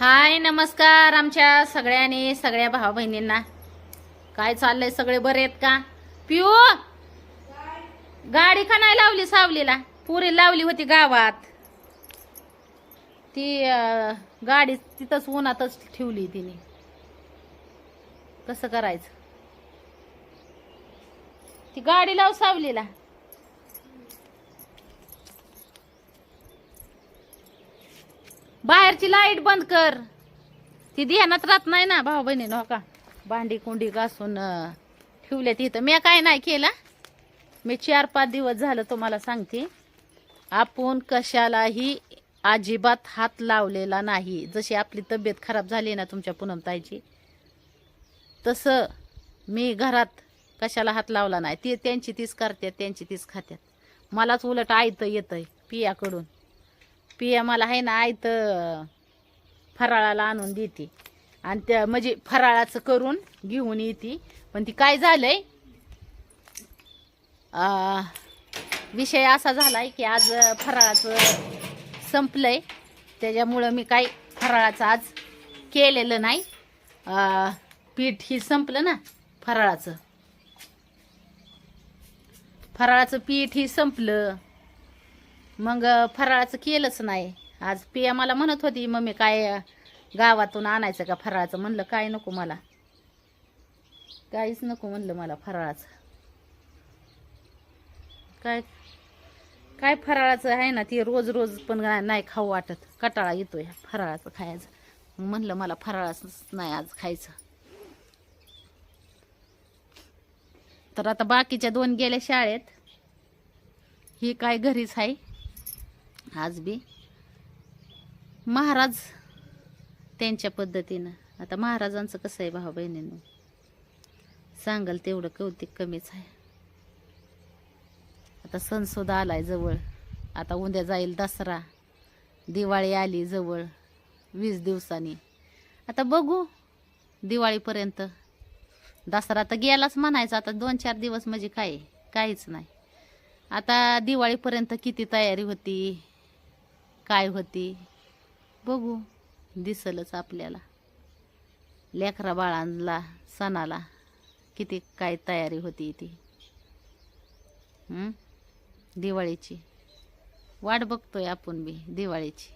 हाय नमस्कार आमच्या सगळ्यांनी सगळ्या भावा बहिणींना. काय चाललंय? सगळे बरे आहेत का? पिओ गाडी का नाही लावली सावलीला? पुरी लावली होती गावात. ती गाडी तिथंच उन्हातच ठेवली तिने. कसं करायचं? ती गाडी लाव सावलीला. बाहेरची लाइट बंद कर. ती ध्यानात राहत नाही ना भाऊ बहिणी हो का? भांडी कुंडी घासून ठेवल्या तिथं मी काय नाही केला. मी चार पाच दिवस झालं तुम्हाला सांगते. आपण कशालाही अजिबात हात लावलेला नाही. जशी आपली तब्येत खराब झाली ना तुमच्या पुनमताईची तसं मी घरात कशाला हात लावला नाही. ती त्यांची तीच करतात त्यांची तीच खात्यात. मलाच उलट आयतं येतं पियाकडून. पिया मला आहे ना आयत फराळाला आणून देते. आणि त्या म्हणजे फराळाचं करून घेऊन येते. पण ती काय झालंय? विषय असा झालाय की आज फराळाचं संपलंय. त्याच्यामुळं मी काही फराळाचं आज केलेलं नाही. पीठ ही संपलं ना फराळाचं. फराळाचं पीठ ही संपलं. मग फराळाचं केलंच नाही. आज पिया मला म्हणत होती मम्मी काय गावातून आणायचं का फराळाचं? म्हणलं काय नको मला. काहीच नको म्हणलं मला फराळाचं. काय काय फराळाचं आहे ना ती रोज रोज पण नाही- खाऊ वाटत. कटाळा येतोय फराळाचं खायचं. म्हणलं मला फराळाचंच नाही आज खायचं. तर आता बाकीच्या दोन गेल्या शाळेत. ही काय घरीच आहे? आज बी. महाराज त्यांच्या पद्धतीनं. आता महाराजांचं कसं आहे भाऊ बहिणीनं? सांगाल तेवढं कौतिक कमीच आहे. आता सणसुद्धा आला आहे जवळ. आता उद्या जाईल दसरा. दिवाळी आली जवळ. वीस दिवसांनी. आता बघू दिवाळीपर्यंत. दसरा तर गेलाच म्हणायचा. आता दोन चार दिवस म्हणजे काय? काहीच नाही. आता दिवाळीपर्यंत किती तयारी होती? काय होती? बघू. दिसलच आपल्याला. लेकरा बाळांना सणाला किती काय तयारी होती ती. दिवाळीची. वाट बघतोय आपण बी दिवाळीची.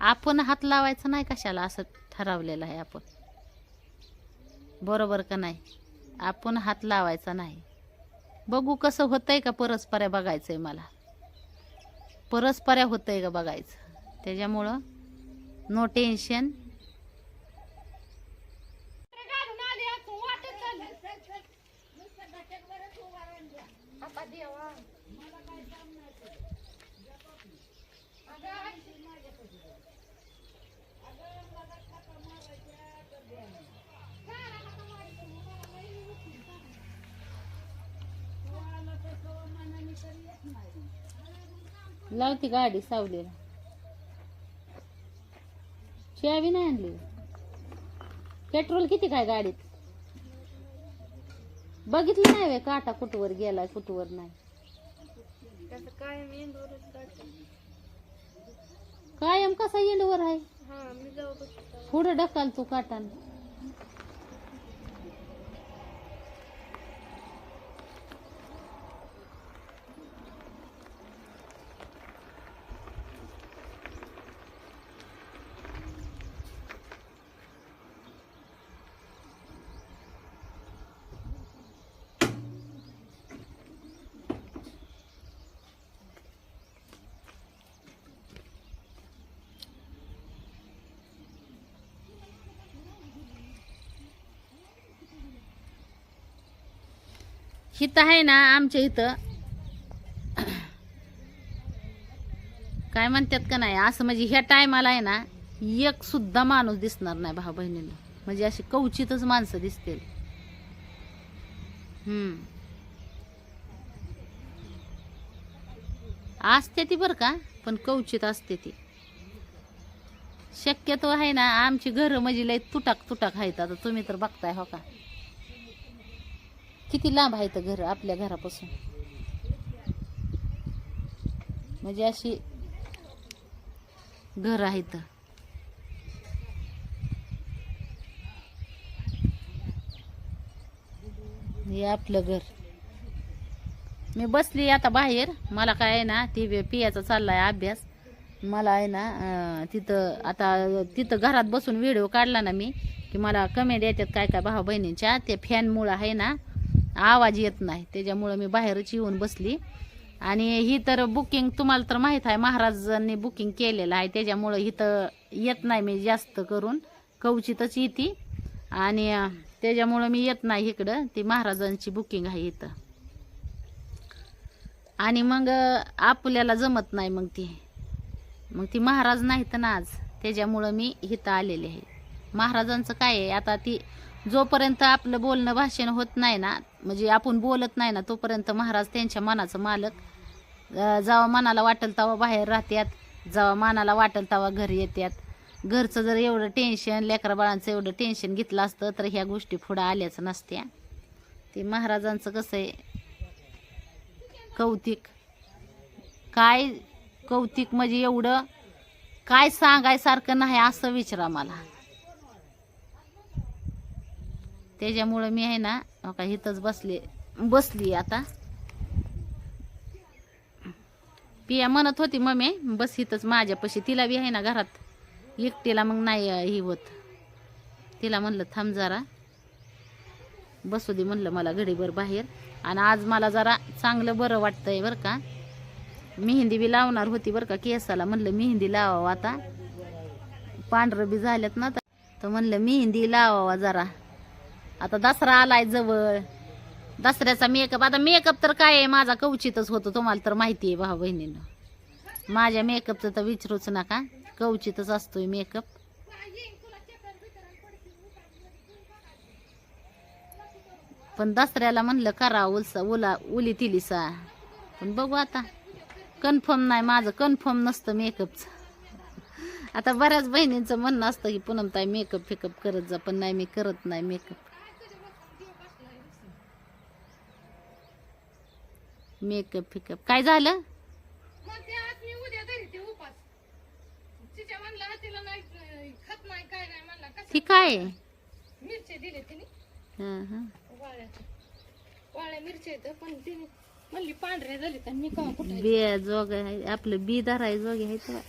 आपण हात लावायचा नाही कशाला असं ठरवलेलं आहे आपण. बरोबर का नाही? आपण हात लावायचा नाही. बघू कसं होतंय का परस्पर बघायचंय मला. परस्पऱ्या आहे का बघायचं. त्याच्यामुळं नो टेन्शन लावती गाडी सावलीला. चावी नाही आणली. पेट्रोल किती काय गाडीत? बघितलं नाही वे काटा कुठवर गेलाय कुठवर नाही. काय कायम कसा येंडवर आहे? हा पुढं ढकाल तू काटान. इथं आहे ना आमच्या इथं काय म्हणतात का नाही असं म्हणजे ह्या टायमाला आहे ना एक सुद्धा माणूस दिसणार नाही भाऊ बहिणीला. म्हणजे अशी कवचितच माणसं दिसतील. असते ती बरं का पण कवचित असते ती. शक्यतो आहे ना आमची घरं म्हणजे लय तुटाक तुटाक आहेत आता तुम्ही तर बघताय हो का? किती लांब आहे तर घर आपल्या घरापासून? म्हणजे अशी घर आहेत हे आपलं घर. मी बसली आता बाहेर. मला काय आहे ना ती पियाचा चाललाय अभ्यास. मला आहे ना तिथं आता तिथं घरात बसून व्हिडिओ काढला ना मी की मला कमेंट येतात काय काय भाऊ बहिणींच्या ते फॅनमुळं आहे ना आवाज येत नाही. त्याच्यामुळं मी बाहेरच येऊन बसली. आणि ही तर बुकिंग तुम्हाला तर माहीत आहे महाराजांनी बुकिंग केलेलं आहे. त्याच्यामुळं इथं येत नाही मी जास्त करून. कवचितच येते. आणि त्याच्यामुळं मी येत नाही इकडं. ती महाराजांची बुकिंग आहे इथं. आणि मग आपल्याला जमत नाही मग ती. मग ती महाराज नाहीत ना आज. त्याच्यामुळं मी इथं आलेले आहे. महाराजांचं काय आहे? आता ती जोपर्यंत आपलं बोलणं भाषण होत नाही ना म्हणजे आपण बोलत नाही ना तोपर्यंत महाराज त्यांच्या मनाचं मालक. जेव्हा मनाला वाटेल तेव्हा बाहेर राहतात जेव्हा मनाला वाटेल तेव्हा घरी येतात घरचं जर एवढं टेन्शन लेकरा बाळांचं एवढं टेन्शन घेतलं असतं तर ह्या गोष्टी पुढं आल्याच नसत्या. ते महाराजांचं कसं आहे? कौतिक. काय कौतिक म्हणजे एवढं काय सांगायसारखं नाही असं विचारा मला. त्याच्यामुळं मी आहे ना का इथंच बसले बसली आता. पिया म्हणत होती मम्मी बस इथंच माझ्यापाशी. तिला बी आहे ना घरात. एकटीला मग नाही ही होत. तिला म्हणलं थांब जरा. बसू दे म्हणलं मला घडीभर बाहेर. आणि आज मला जरा चांगलं बरं वाटतंय बरं का. मेहंदी बी लावणार होती बरं का केसाला. म्हणलं मेहंदी लावावं आता. पांढरं बी झाल्यात ना तर म्हणलं मेहंदी लावावा जरा. आता दसरा आलाय जवळ. दसऱ्याचा मेकअप आता मेकअप तर काय आहे माझा कवचितच होतो तुम्हाला तर माहिती आहे भाऊ बहिणीनं. माझ्या मेकअपचं तर विचारूच नका कवचितच असतोय मेकअप पण दसऱ्याला म्हणलं करा उलसा उला उली तिलिसा. पण बघू आता. कन्फर्म नाही माझं कन्फर्म नसतं मेकअपचं आता बऱ्याच बहिणींचं म्हणणं असतं की पूनम ताई मेकअप फेकअप करत जा. पण नाही मी करत नाही मेकअप मेकअप फेकअप. काय झालं? म्हणते आज मी उद्या घरी ते उपास. तिच्या म्हणला तिला नाही अं, खात नाही काय नाही म्हणला. कसं ती काय? आहे? मिरच्या दिले तिने. हं, हं. वाळ्याच्या वाळ्या मिरच्या येतं पण तिने म्हणली पांढरे झाले तर मी का कुठे बी जोग आहे आपलं बी धराय जोगे आहे तेव्हा.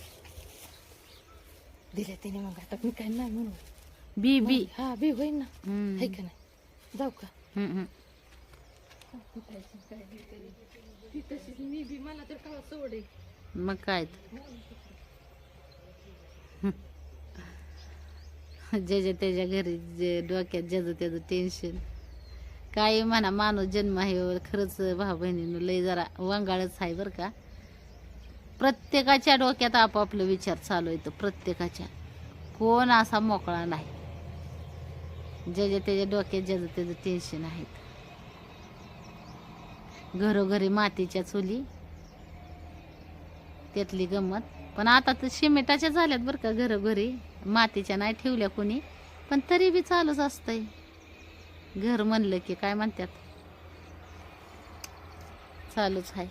दिले तिने मग आता मी काय नाही म्हणू बी बी. हा बी होईन ना. हं, हाय का नाही? जाऊ का? हं, हं. मग काय ज्याच्या त्याच्या घरी जे डोक्यात ज्याचं त्याचं टेन्शन काही म्हणा माणूस जन्म आहे खरंच भाऊ बहिणीनं लय जरा वांगाळच आहे बरं का. प्रत्येकाच्या डोक्यात आपापलं विचार चालू येतो प्रत्येकाच्या. कोण असा मोकळा नाही. ज्याच्या त्याच्या डोक्यात ज्याचं त्याचं टेन्शन आहेत घरोघरी मातीच्या चुली. त्यातली गंमत. पण आता तर शिमेटाच्या झाल्यात बरं का घरोघरी. मातीच्या नाही ठेवल्या कोणी. पण तरी बी चालूच असतंय. घर म्हणलं की काय म्हणतात? चालूच आहे.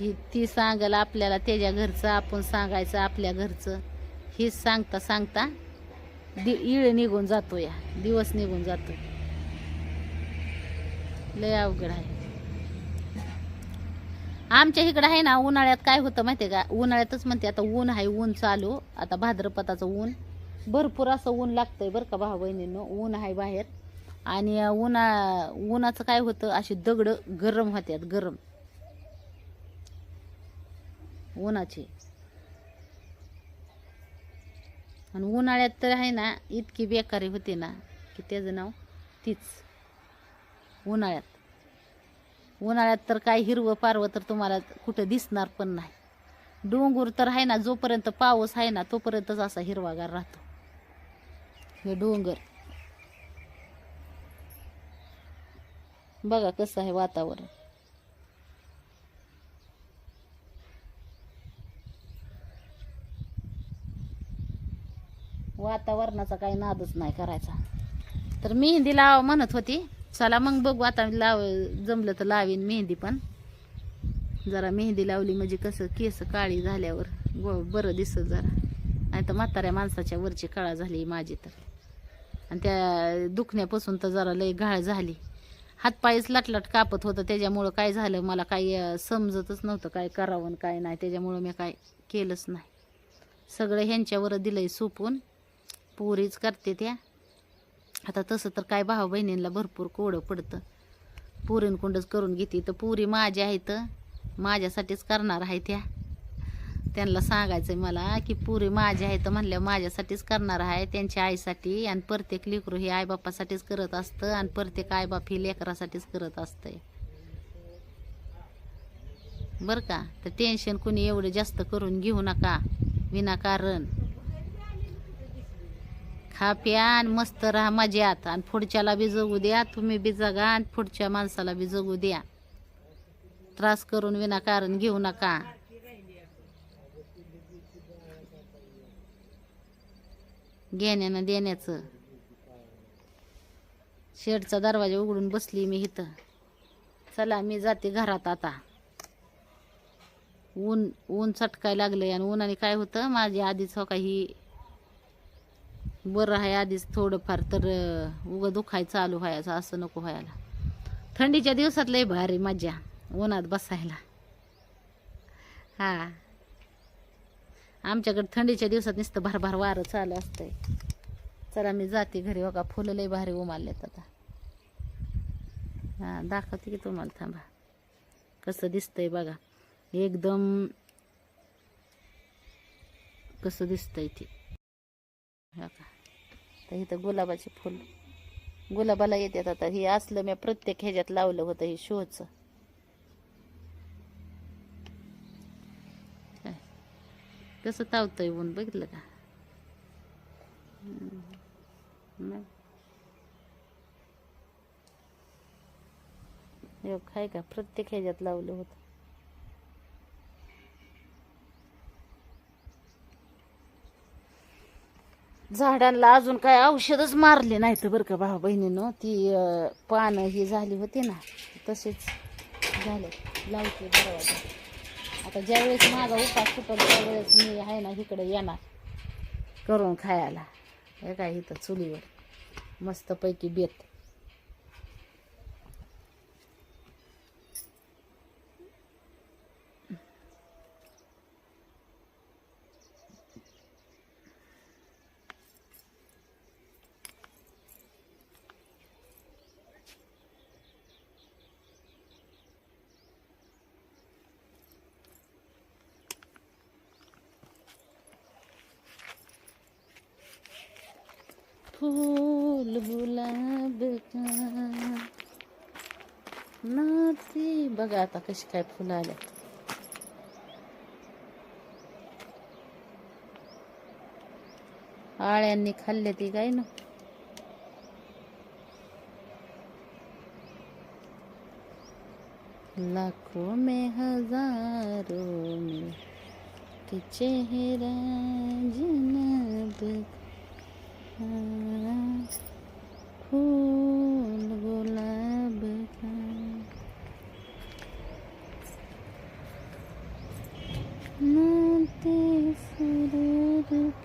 ही ती सांगल आपल्याला त्याच्या घरचं आपण सांगायचं आपल्या घरचं. हेच सांगता सांगता दि इळ निघून जातो या दिवस निघून जातो लय अवघड आहे. आमच्या इकडं आहे ना उन्हाळ्यात काय होतं माहिती का? उन्हाळ्यातच म्हणते आता ऊन आहे ऊन चालू. आता भाद्रपदाचं ऊन. भरपूर असं ऊन लागतंय बरं का भाऊ बहिणींनो. ऊन आहे बाहेर. आणि उन्हा उन्हाचं काय होतं अशी दगडं गरम होत्यात गरम. उन्हाची. आणि उन्हाळ्यात तर आहे ना इतकी बेकारी होती ना की त्याचं नाव तीच. उन्हाळ्यात. उन्हाळ्यात तर काय हिरवं पारवं तर तुम्हाला कुठं दिसणार पण नाही. डोंगर तर आहे ना जोपर्यंत पाऊस आहे ना तोपर्यंतच असा हिरवागार राहतो. हे डोंगर. बघा कसं आहे वातावरण. वातावरणाचा काही नादच नाही करायचा. तर मेहंदी लावा म्हणत होती. चला मग बघू आता लाव जमलं तर लावीन मेहंदी पण. जरा मेहंदी लावली म्हणजे कसं केस काळी झाल्यावर ग- बरं दिसत जरा. नाही तर म्हाताऱ्या माणसाच्या वरची काळा झाली माझी तर. आणि त्या दुखण्यापासून तर जरा लई घाळ झाली. हातपायच लटलट कापत होतं त्याच्यामुळं काय झालं मला काही समजतच नव्हतं काय करावं आणि काय नाही. त्याच्यामुळं मी काय केलंच नाही. सगळं ह्यांच्यावर दिलंय सोपून. पुरीच करते त्या. आता तसं तर काय भाऊ बहिणींना भरपूर कोडं पडतं. पुरीनकुंडच करून घेते. तर पुरी माझ्या आहेत माझ्यासाठीच करणार आहे त्या. त्यांना सांगायचं मला की पुरी माझ्या आहेत म्हणल्या माझ्यासाठीच करणार आहे. त्यांच्या आईसाठी आणि प्रत्येक लेकरू हे आईबापासाठीच करत असतं आणि प्रत्येक आईबाप ही लेकरासाठीच करत असतंय. बरं का? तर टेन्शन कुणी एवढं जास्त करून घेऊ नका. विनाकारण. खा प्या आणि मस्त राहा मजात आणि पुढच्याला बी जगू द्या तुम्ही बी जगा आणि पुढच्या माणसाला बी जगू द्या. त्रास करून विनाकारण घेऊ नका. घेण्यानं देण्याचं. शेडचा दरवाजा उघडून बसली मी इथं. चला मी जाते घरात आता. ऊन ऊन चटकाय लागलं आणि उन्हाने काय होतं? माझी आधीच हो काही बरं आहे आधीच थोडंफार तर उगं दुखाय चालू व्हायचं असं नको व्हायला. थंडीच्या दिवसात लय भारी मजा उन्हात बसायला. हा. आमच्याकडे थंडीच्या दिवसात नुसतं भरभार वारं चालू असतंय. चला मी जाते घरी बघा फुलं लय भारी उमारलेत आता. हा दाखवते की तुम्हाला थांबा. कसं दिसतंय बघा. एकदम कसं दिसतंय ते. तर इथं गुलाबाचे फुल गुलाबाला येतात आता हे असलं मी प्रत्येक ह्याच्यात लावलं होतं हे शोचं काय? कसं तावतंय ऊन बघितलं का हम्म. मग. का प्रत्येक ह्याच्यात लावलं होतं झाडांना अजून काय औषधच मारले नाही तर बरं का भाऊ बहिणीनं. ती पानं ही झाली होती ना तसेच झाले. लावते दरवाजा आता ज्यावेळेस माझा उपास सुटल त्यावेळेस मी आहे ना इकडे येणार करून खायला. हे काय इथं चुलीवर. मस्तपैकी बेत. फूल गुलाब का। नाती बघा आता कशी फुलं आल्या. आळ्यांनी खाल्ले ती काय ना. लाखों में हज़ारों में कि चेहरा जनाब का फूल गुलाब का नाते सुरूर